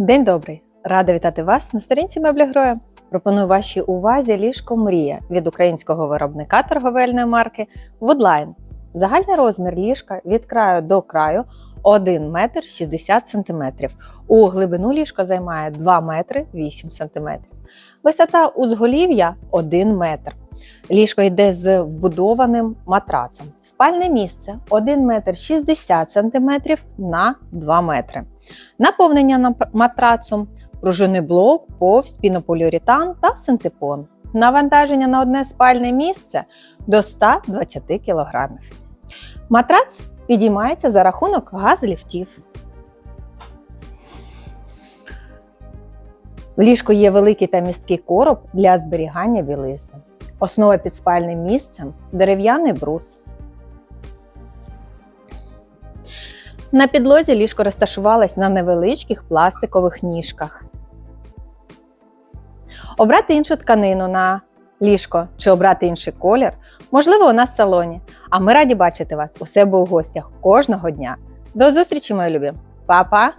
День добрий! Рада вітати вас на сторінці меблі Гроя. Пропоную вашій увазі ліжко Мрія від українського виробника торговельної марки Woodline. Загальний розмір ліжка від краю до краю 1 метр 60 см. У глибину ліжко займає 2 метри 8 см. Висота узголів'я 1 метр. Ліжко йде з вбудованим матрацом. Спальне місце 1 метр 60 см на 2 метри. Наповнення на матрацу, пружинний блок, повсть, пінополіуретан та синтепон. Навантаження на одне спальне місце до 120 кг. Матрац підіймається за рахунок газліфтів. В ліжку є великий та місткий короб для зберігання білизни. Основа під спальним місцем дерев'яний брус. На підлозі ліжко розташувалось на невеличких пластикових ніжках. Обрати іншу тканину на ліжко чи обрати інший колір можливо у нас в салоні. А ми раді бачити вас у себе у гостях кожного дня. До зустрічі, мої любі! Па-па!